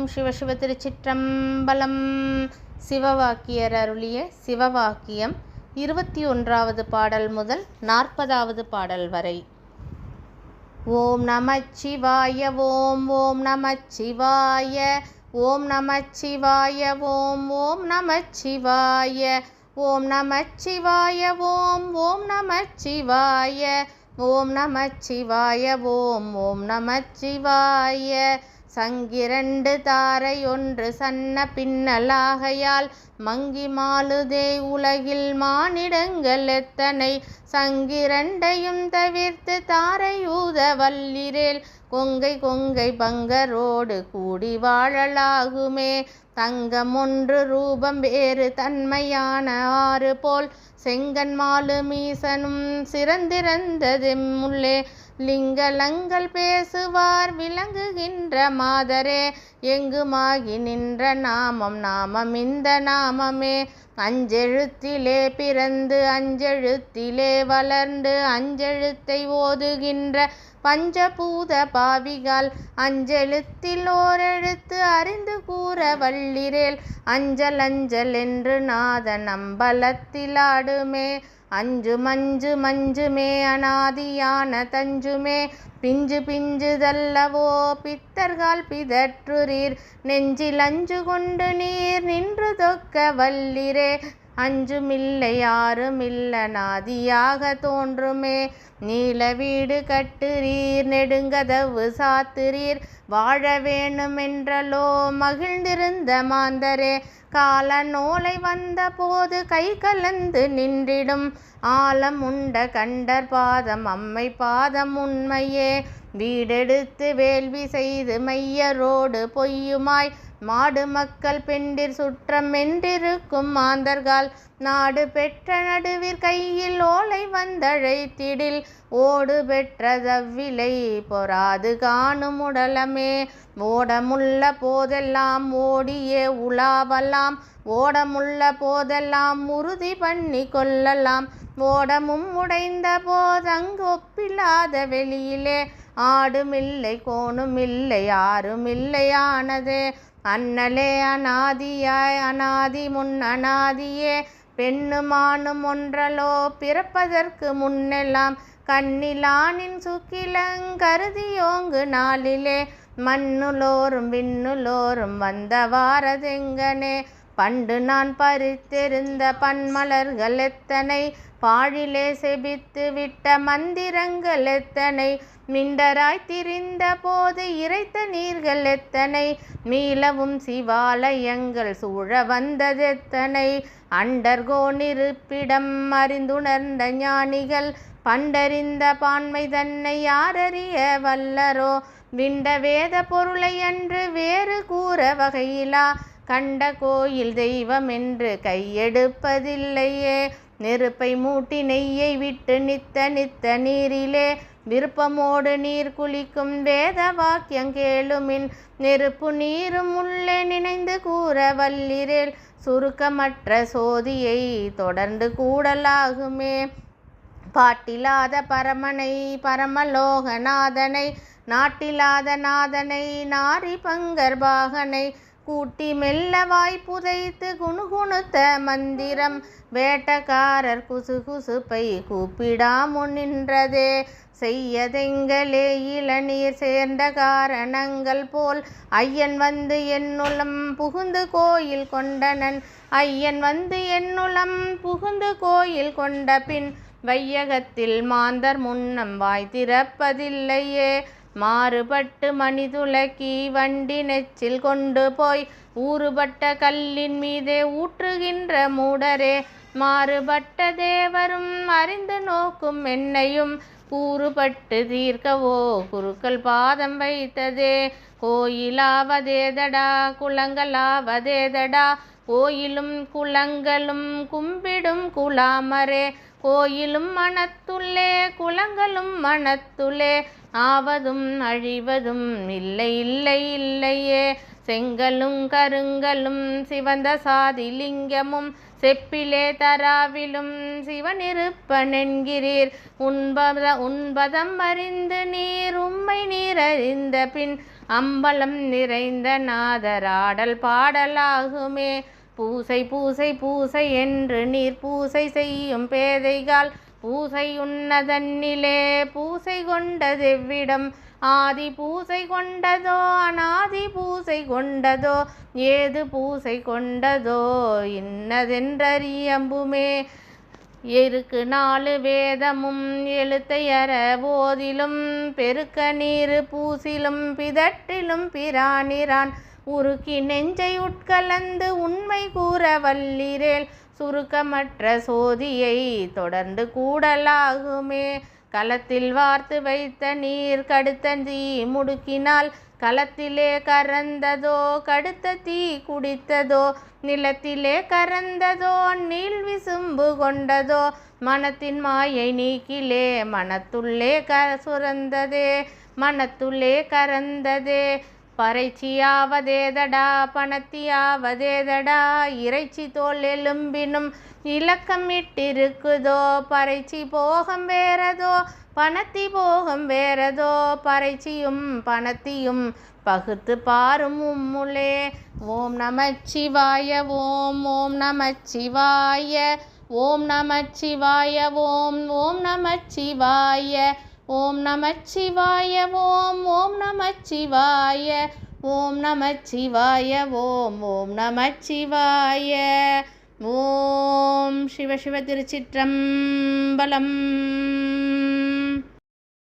ஓம் சிவசிவ திருச்சிற்றம்பலம். சிவவாக்கியர் அருளிய சிவவாக்கியம் இருபத்தி ஒன்றாவது பாடல் முதல் நாற்பதாவது பாடல் வரை. ஓம் நமச்சிவாய ஓம் ஓம் நமச்சிவாய ஓம் நமச்சிவாய ஓம் ஓம் நமச்சிவாய ஓம் நமச்சிவாய ஓம் ஓம் நமச்சிவாய ஓம் நமச்சிவாய ஓம் ஓம் நமச்சிவாய. சங்கிரண்டு தாரை ஒன்று சன்ன பின்னலாகையால் மங்கி மாலுதே உலகில் மானிடங்கள் எத்தனை? சங்கிரண்டையும் தவிர்த்து தாரையூத வல்லிரேல் கொங்கை கொங்கை பங்கரோடு கூடி வாழலாகுமே. தங்கம் ஒன்று ரூபம் வேறு தன்மையான ஆறு போல். செங்கன் மாலு மீசனும் சிறந்திருந்ததெம்முள்ளே லிங்கலங்கள் பேசுவார் விளங்குகின்ற மாதரே எங்குமாகி நின்ற நாமம் நாமம் இந்த நாமமே. அஞ்செழுத்திலே பிறந்து அஞ்செழுத்திலே வளர்ந்து அஞ்செழுத்தை ஓதுகின்ற பஞ்சபூத பாவிகால் அஞ்செழுத்தில் ஓரெழுத்து அறிந்து கூற வள்ளிரேல் அஞ்சல் அஞ்சல் என்று நாத நம்பலத்திலாடுமே அஞ்சு மஞ்சு மஞ்சுமே அனாதியான தஞ்சுமே. பிஞ்சு பிஞ்சுதல்லவோ பித்தர்கால் பிதற்றுரீர் நெஞ்சில் அஞ்சு கொண்டு நீர் நின்று தொக்க வல்லிரே. அஞ்சுமில்லை யாருமில்ல நாதியாக தோன்றுமே. நீல வீடு கட்டுறீர் நெடுங்கதவு சாத்துறீர் வாழ வேணுமென்றலோ மகிழ்ந்திருந்த மாந்தரே. கால நோலை வந்த போது கை கலந்து நின்றிடும் ஆலம் உண்ட கண்டர் பாதம் அம்மை பாதம் உண்மையே. வீடெடுத்து வேள்வி செய்து மையரோடு பொய்யுமாய் மாடு மக்கள் பெண்டிர் சுற்றம் என்றிருக்கும் மாந்தர்கால் நாடு பெற்ற நடுவிற் கையில் ஓலை வந்தழைத்திடில் ஓடு பெற்ற தவ்விலை பொறாது காணும் உடலமே. ஓடமுள்ள போதெல்லாம் ஓடியே உலாவலாம். ஓடமுள்ள போதெல்லாம் உறுதி பண்ணி கொள்ளலாம். ஓடமும் உடைந்த போதங்கு ஒப்பில்லாத வெளியிலே. ஆடுமில்லை கோணுமில்லை யாருமில்லையானதே அண்ணலே அநாதியாய் அநாதி முன் அநாதியே பெண்ணுமானும் ஒன்றலோ பிறப்பதற்கு முன்னெல்லாம் கண்ணிலானின் சுக்கிலங்கருதியோங்கு நாளிலே. மண்ணுலோரும் விண்ணுலோரும் வந்தவாரதெங்கனே பண்டு நான் பறித்தெறிந்த பன்மலர்கள் எத்தனை? பாழிலே செபித்து விட்ட மந்திரங்கள் எத்தனை? மிண்டராய் திரிந்த போது இறைத்த நீர்கள் எத்தனை? மீளவும் சிவாலயங்கள் சூழ வந்ததெத்தனை அண்டர்கோனிருப்பிடம் அறிந்துணர்ந்த ஞானிகள் பண்டறிந்த பான்மை தன்னை யாரறிய வல்லரோ? விண்ட வேத பொருளை அன்று வேறு கூற வகையிலா? கண்ட கோயில் தெய்வம் என்று கையெடுப்பதில்லையே. நெருப்பை மூட்டி நெய்யை விட்டு நித்த நித்த நீரிலே விருப்பமோடு நீர் குளிக்கும் வேத வாக்கியம் கேளுமின். நெருப்பு நீரும் உள்ளே நினைந்து கூற வல்லிரேல் சுருக்கமற்ற சோதியை தொடர்ந்து கூடலாகுமே. பாட்டிலாத பரமனை பரமலோகநாதனை நாட்டிலாத நாதனை நாரி பங்கர்பாகனை கூட்டி மெல்ல வாய் புதைத்து குணுகுணுத்த மந்திரம். வேட்டக்காரர் குசு குசுப்பை கூப்பிடாமு நின்றதே செய்யதெங்களே இளநீர் சேர்ந்த காரணங்கள் போல். ஐயன் வந்து என்னுளம் புகுந்து கோயில் கொண்டனன். ஐயன் வந்து என்னுளம் புகுந்து கோயில் கொண்ட பின் வையகத்தில் மாந்தர் முன்னம் வாய் திறப்பதில்லையே. மாறுபட்டு மணிதுலக்கி வண்டி நெச்சில் கொண்டு போய் ஊறுபட்ட கல்லின் மீதே ஊற்றுகின்ற மூடரே மாறுபட்ட தேவரும் அறிந்து நோக்கும் என்னையும் கூறுபட்டு தீர்க்கவோ? குருக்கள் பாதம் வைத்ததே கோயிலாவதேதடா குளங்களாவதேதடா கோயிலும் குளங்களும் கும்பிடும் குலாமரே கோயிலும் மனத்துள்ளே குளங்களும் மனத்துள்ளே ஆவதும் அழிவதும் இல்லை இல்லை இல்லையே. செங்கலும் கருங்கலும் சிவந்த சாதிலிங்கமும் செப்பிலே தராவிலும் சிவனிருப்பன் என்கிறீர் உண்பத உண்பதம் அறிந்து நீர் உம்மை நீர் அறிந்த பின் அம்பலம் நிறைந்த நாதராடல் பாடலாகுமே. பூசை பூசை பூசை என்று நீர் பூசை செய்யும் பேதைகால். பூசை உன்னதன்னிலே பூசை கொண்டதெவ்விடம் ஆதி பூசை கொண்டதோ அநாதி பூசை கொண்டதோ ஏது பூசை கொண்டதோ இன்னதென்றறியம்புமே எருக்கு நாலு வேதமும் எழுத்தையற போதிலும் பெருக்க நீர் பூசிலும் பிதட்டிலும் பிரானிரான். உருக்கி நெஞ்சை உட்கலந்து உண்மை கூற வல்லிரேல். சுருக்கமற்ற சோதியை தொடர்ந்து கூடலாகுமே. களத்தில் வார்த்து வைத்த நீர் கடுத்த தீ முடுக்கினால் களத்திலே கறந்ததோ கடுத்த தீ குடித்ததோ நிலத்திலே கறந்ததோ நீள் விசும்பு கொண்டதோ மனத்தின் மாயை நீக்கிலே மனத்துள்ளே க சுரந்ததே மனத்துள்ளே கறந்ததே. பறைச்சியாவதேதடா பணத்தியாவதேதடா இறைச்சி தோல் எலும்பினும் இலக்கமிட்டிருக்குதோ பறைச்சி போகம் வேறதோ பணத்தி போகம் வேறதோ பறைச்சியும் பணத்தியும் பகுத்து பாரும் உம்முளே ஓம் நமச்சிவாய ஓம் ஓம் நமச்சிவாய ஓம் நமச்சிவாய ஓம் ஓம் நமச்சிவாய. ஓம் நமச்சிவாய ஓம் ஓம் நமச்சிவாய ஓம் நமச்சிவாய ஓம் ஓம் நமச்சிவாய. ஓம் சிவ சிவ திருச்சிற்றம்பலம்.